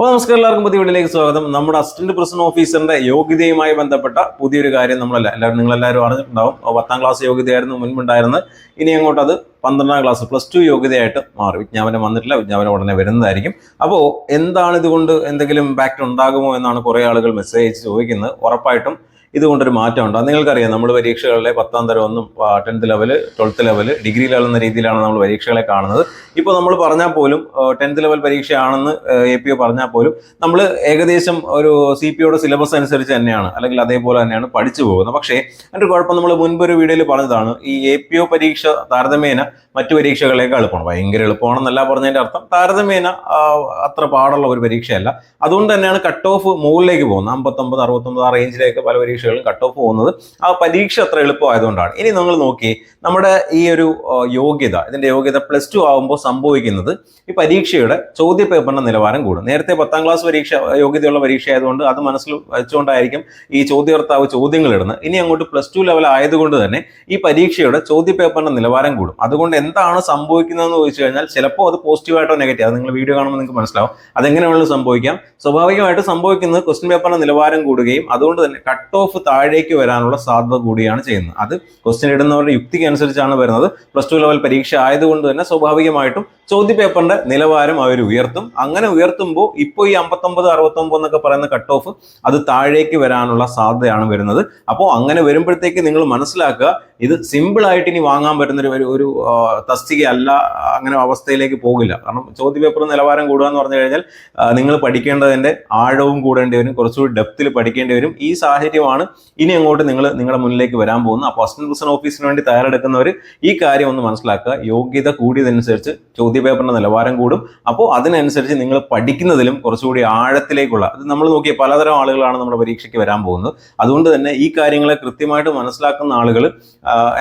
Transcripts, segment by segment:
അപ്പോൾ നമസ്കാരം എല്ലാവർക്കും പുതിയ വീട്ടിലേക്ക് സ്വാഗതം. നമ്മുടെ അസിസ്റ്റന്റ് പ്രസിഡന്റ് ഓഫീസറിന്റെ യോഗ്യതയുമായി ബന്ധപ്പെട്ട പുതിയൊരു കാര്യം നമ്മളല്ല എല്ലാവരും നിങ്ങളെല്ലാവരും അറിഞ്ഞിട്ടുണ്ടാവും. പത്താം ക്ലാസ് യോഗ്യതയായിരുന്നു മുൻപുണ്ടായിരുന്നത്. ഇനി അങ്ങോട്ട് അത് പന്ത്രണ്ടാം ക്ലാസ് പ്ലസ് ടു യോഗ്യതയായിട്ട് മാറി. വിജ്ഞാപനം വന്നിട്ടില്ല വിജ്ഞാപനം ഉടനെ വരുന്നതായിരിക്കും. അപ്പോൾ എന്താണ് ഇതുകൊണ്ട് എന്തെങ്കിലും ഇമ്പാക്റ്റ് ഉണ്ടാകുമോ എന്നാണ് കുറേ ആളുകൾ മെസ്സേജ് ചോദിക്കുന്നത്. ഉറപ്പായിട്ടും ഇതുകൊണ്ടൊരു മാറ്റമുണ്ട്. അത് നിങ്ങൾക്കറിയാം നമ്മൾ പരീക്ഷകളിലെ പത്താം തരം ഒന്നും tenth level twelfth level degree level എന്ന രീതിയിലാണ് നമ്മൾ പരീക്ഷകളെ കാണുന്നത്. ഇപ്പോൾ നമ്മൾ പറഞ്ഞാൽ പോലും ടെൻത്ത് ലെവൽ പരീക്ഷയാണെന്ന് എ പി ഒ പറഞ്ഞാൽ പോലും നമ്മൾ ഏകദേശം ഒരു സി പി ഒയുടെ സിലബസ് അനുസരിച്ച് തന്നെയാണ് അല്ലെങ്കിൽ അതേപോലെ തന്നെയാണ് പഠിച്ചു പോകുന്നത്. പക്ഷേ അതിന്റെ കുഴപ്പം നമ്മൾ മുൻപ് ഒരു വീഡിയോയിൽ പറഞ്ഞതാണ് ഈ എ പി ഒ പരീക്ഷ താരതമ്യേന മറ്റു പരീക്ഷകളേക്കാൾ എളുപ്പമാണ്. ഭയങ്കര എളുപ്പമാണെന്നല്ല പറഞ്ഞതിന്റെ അർത്ഥം. താരതമ്യേന അത്ര പാടുള്ള ഒരു പരീക്ഷയല്ല. അതുകൊണ്ട് തന്നെയാണ് കട്ട് ഓഫ് മുകളിലേക്ക് പോകുന്നത്. അമ്പത്തൊമ്പത് അറുപത്തൊമ്പത് ആ റേഞ്ചിലേക്ക് പല പരീക്ഷകളും കട്ട് ഓഫ് പോകുന്നത്. ആ പരീക്ഷ അത്ര എളുപ്പമായതുകൊണ്ടാണ്. ഇനി നിങ്ങൾ നോക്കി നമ്മുടെ ഈ ഒരു യോഗ്യത ഇതിന്റെ യോഗ്യത പ്ലസ് ടു ആകുമ്പോൾ സംഭവിക്കുന്നത് ഈ പരീക്ഷയുടെ ചോദ്യ പേപ്പറിന്റെ നിലവാരം കൂടും. നേരത്തെ പത്താം ക്ലാസ് പരീക്ഷ യോഗ്യതയുള്ള പരീക്ഷ ആയതുകൊണ്ട് അത് മനസ്സിൽ വെച്ചുകൊണ്ടായിരിക്കും ഈ ചോദ്യകർത്താവ് ചോദ്യങ്ങൾ ഇടുന്നത്. ഇനി അങ്ങോട്ട് പ്ലസ് ടു ലെവൽ ആയതുകൊണ്ട് തന്നെ ഈ പരീക്ഷയുടെ ചോദ്യ പേപ്പറിന്റെ നിലവാരം കൂടും. അതുകൊണ്ട് എന്താണ് സംഭവിക്കുന്നതെന്ന് ചോദിച്ചു കഴിഞ്ഞാൽ ചിലപ്പോൾ അത് പോസിറ്റീവായിട്ടോ നെഗറ്റീവ് അത് നിങ്ങൾ വീഡിയോ കാണുമ്പോൾ നിങ്ങൾക്ക് മനസ്സിലാവും. അതെങ്ങനെ സംഭവിക്കാം. സ്വാഭാവികമായിട്ട് സംഭവിക്കുന്നത് ക്വസ്റ്റ്യൻ പേപ്പറിന്റെ നിലവാരം കൂടുകയും അതുകൊണ്ട് തന്നെ കട്ട് ഓഫ് താഴേക്ക് വരാനുള്ള സാധ്യത കൂടിയാണ് ചെയ്യുന്നത്. അത് ക്വസ്റ്റ്യൻ ഇടുന്നവരുടെ യുക്തിക്ക് അനുസരിച്ചാണ് വരുന്നത്. പ്ലസ് ടു ലെവൽ പരീക്ഷ ആയതുകൊണ്ട് തന്നെ സ്വാഭാവികമായിട്ടും ചോദ്യ പേപ്പറിന്റെ നിലവാരം അവർ ഉയർത്തും. അങ്ങനെ ഉയർത്തുമ്പോൾ ഇപ്പോൾ ഈ അമ്പത്തൊമ്പത് അറുപത്തൊമ്പത് എന്നൊക്കെ പറയുന്ന കട്ട് ഓഫ് അത് താഴേക്ക് വരാനുള്ള സാധ്യതയാണ് വരുന്നത്. അപ്പോൾ അങ്ങനെ വരുമ്പോഴത്തേക്ക് നിങ്ങൾ മനസ്സിലാക്കുക ഇത് സിമ്പിൾ ആയിട്ട് ഇനി വാങ്ങാൻ പറ്റുന്ന ഒരു- ഒരു തസ്തികയല്ല അങ്ങനെ അവസ്ഥയിലേക്ക് പോകില്ല. കാരണം ചോദ്യപേപ്പർ നിലവാരം കൂടുക എന്ന് പറഞ്ഞു കഴിഞ്ഞാൽ നിങ്ങൾ പഠിക്കേണ്ടതിന്റെ ആഴവും കൂടേണ്ടി വരും കുറച്ചുകൂടി ഡെപ്തിൽ പഠിക്കേണ്ടി വരും. ഈ സാഹചര്യമാണ് ഇനി അങ്ങോട്ട് നിങ്ങൾ നിങ്ങളുടെ മുന്നിലേക്ക് വരാൻ പോകുന്നത്. അപ്പോൾ അസിസ്റ്റന്റ് പ്രസിഡന്റ് ഓഫീസിന് വേണ്ടി തയ്യാറെടുക്കുന്നവർ ഈ കാര്യം ഒന്ന് മനസ്സിലാക്കുക. യോഗ്യത കൂടിയതനുസരിച്ച് ചോദ്യ പേപ്പറിന്റെ നിലവാരം കൂടും. അപ്പോൾ അതിനനുസരിച്ച് നിങ്ങൾ പഠിക്കുന്നതിലും കുറച്ചുകൂടി ആഴത്തിലേക്കുള്ള അത് നമ്മൾ നോക്കിയ പലതരം ആളുകളാണ് നമ്മുടെ പരീക്ഷയ്ക്ക് വരാൻ പോകുന്നത്. അതുകൊണ്ട് തന്നെ ഈ കാര്യങ്ങളെ കൃത്യമായിട്ട് മനസ്സിലാക്കുന്ന ആളുകൾ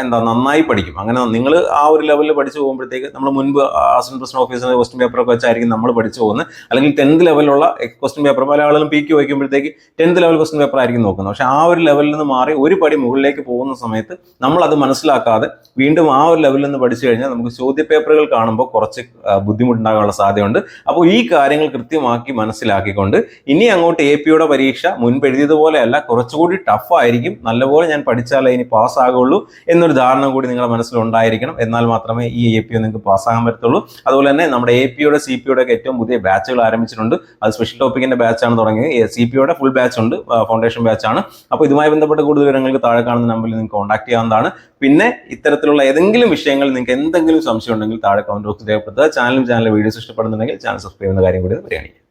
എന്താ നന്നായി പഠിക്കും. അങ്ങനെ നിങ്ങൾ ആ ഒരു ലെവലിൽ പഠിച്ചു പോകുമ്പോഴത്തേക്ക് നമ്മൾ മുൻപ് അസിസ്റ്റന്റ് പ്രസിഡന്റ് ഓഫീസിന്റെ ക്വസ്റ്റ്യൻ പേപ്പറൊക്കെ വെച്ചായിരിക്കും നമ്മൾ പഠിച്ചു പോകുന്നത്. അല്ലെങ്കിൽ ടെൻത്ത് ലെവലുള്ള ക്വസ്റ്റ്യൻ പേപ്പർ പല ആളുകളും പി ക്യു വയ്ക്കുമ്പോഴത്തേക്ക് ടെൻത്ത് ലെവൽ ക്വസ്റ്റ്യൻ പേപ്പർ ആയിരിക്കും നോക്കുന്നത്. പക്ഷേ ആ ഒരു ലെവലിൽ നിന്ന് മാറി ഒരു പടി മുകളിലേക്ക് പോകുന്ന സമയത്ത് നമ്മൾ അത് മനസ്സിലാക്കാതെ വീണ്ടും ആ ഒരു ലെവലിൽ നിന്ന് പഠിച്ചു കഴിഞ്ഞാൽ നമുക്ക് ചോദ്യ പേപ്പറുകൾ കാണുമ്പോൾ കുറച്ച് ആ, ബുദ്ധിമുട്ടുണ്ടാകാനുള്ള സാധ്യതയുണ്ട്. അപ്പോൾ ഈ കാര്യങ്ങൾ കൃത്യമാക്കി മനസ്സിലാക്കിക്കൊണ്ട് ഇനി അങ്ങോട്ട് എ പിയുടെ പരീക്ഷ മുൻപെഴുതിയതുപോലെയല്ല കുറച്ചുകൂടി ടഫ് ആയിരിക്കും. നല്ലപോലെ ഞാൻ പഠിച്ചാലേ ഇനി പാസ്സാകുള്ളൂ എന്നൊരു ധാരണ കൂടി നിങ്ങളുടെ മനസ്സിലുണ്ടായിരിക്കണം. എന്നാൽ മാത്രമേ ഈ എ പി നിങ്ങൾക്ക് പാസ്സാകാൻ പറ്റത്തുള്ളൂ. അതുപോലെ തന്നെ നമ്മുടെ എ പിയുടെ സി പിയുടെ ഒക്കെ ഏറ്റവും പുതിയ ബാച്ചുകൾ ആരംഭിച്ചിട്ടുണ്ട്. അത് സ്പെഷ്യൽ ടോപ്പിക്കിന്റെ ബാച്ചാണ് തുടങ്ങിയത്. സി പിയുടെ ഫുൾ ബാച്ച് ഉണ്ട്. ഫൗണ്ടേഷൻ ബാച്ചാണ് അപ്പോൾ ഇതുമായി ബന്ധപ്പെട്ട കൂടുതൽ വിവരങ്ങൾക്ക് താഴെ കാണുന്ന നമ്പറിൽ നിങ്ങൾക്ക് കോൺടാക്ട് ചെയ്യാവുന്നതാണ്. പിന്നെ ഇത്തരത്തിലുള്ള ഏതെങ്കിലും വിഷയങ്ങൾ നിങ്ങൾക്ക് എന്തെങ്കിലും സംശയം ഉണ്ടെങ്കിൽ താഴെ ബോക്സിൽ രേഖപ്പെടുത്തുക ചാനലും ചാനൽ വീഡിയോസ് ഇഷ്ടപ്പെടുന്നുണ്ടെങ്കിൽ ചാനൽ സബ്സ്ക്രൈബ് ചെയ്യുന്ന കാര്യം കൂടി പരിഗണിക്കുക.